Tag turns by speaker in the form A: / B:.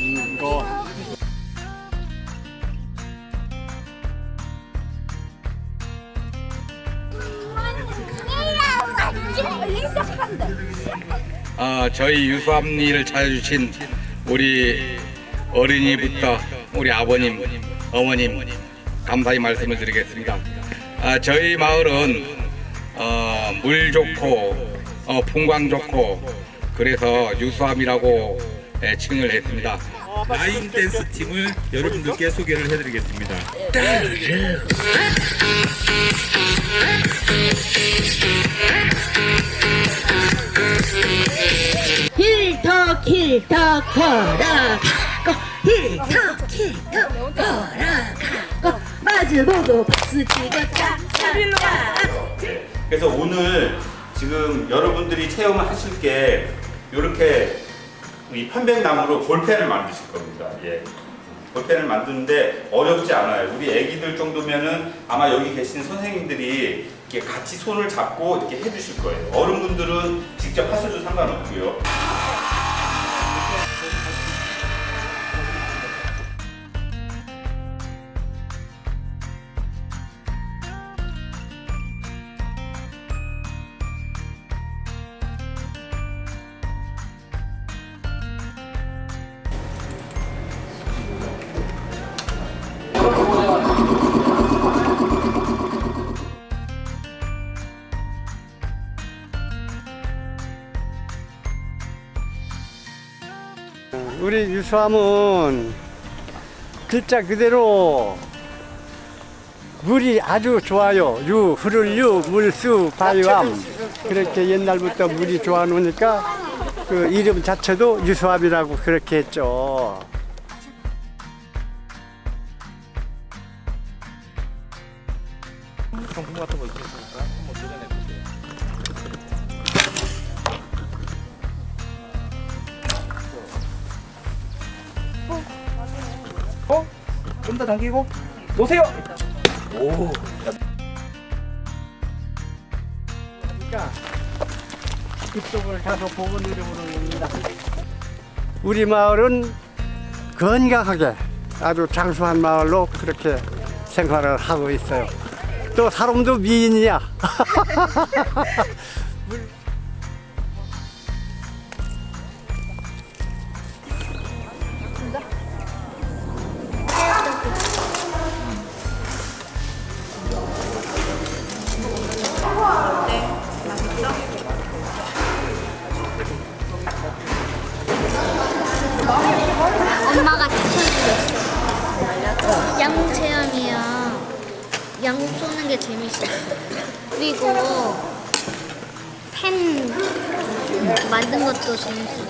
A: 음, 이거
B: 어, 저희 유수암리를 찾아주신 우리 어린이부터 우리 아버님, 어머님 감사의 말씀을 드리겠습니다. 아, 저희 마을은 어, 물 좋고 어, 풍광 좋고 그래서 유수암이라고 예, 칭을 했습니다.
C: 라인 댄스 팀을 여러분들께 소개를 해드리겠습니다.
D: 힐터 킬터 걸어가고 힐터 킬터 걸어가고 마주보고 박수 치고 짝짝짝
C: 그래서 오늘 지금 여러분들이 체험하실 게 이렇게 이 편백나무로 볼펜을 만드실 겁니다. 예. 볼펜을 만드는데 어렵지 않아요. 우리 애기들 정도면은 아마 여기 계신 선생님들이 이렇게 같이 손을 잡고 이렇게 해주실 거예요. 어른분들은 직접 하셔도 상관없고요.
A: 우리 유수함은 글자 그대로 물이 아주 좋아요. 유, 흐를 유, 물수, 바위암. 그렇게 옛날부터 물이 좋아 놓으니까 그 이름 자체도 유수함이라고 그렇게 했죠.
E: 좀 더 당기고 놓으세요.
A: 그러니까 이쪽을 내려오는 겁니다. 우리 마을은 건강하게 아주 장수한 마을로 그렇게 생활을 하고 있어요. 또 사람도 미인이야.
F: 엄마가 추천해줬어. 양궁 체험이야. 양궁 쏘는 게 재밌어. 그리고 펜 만든 것도 재밌어.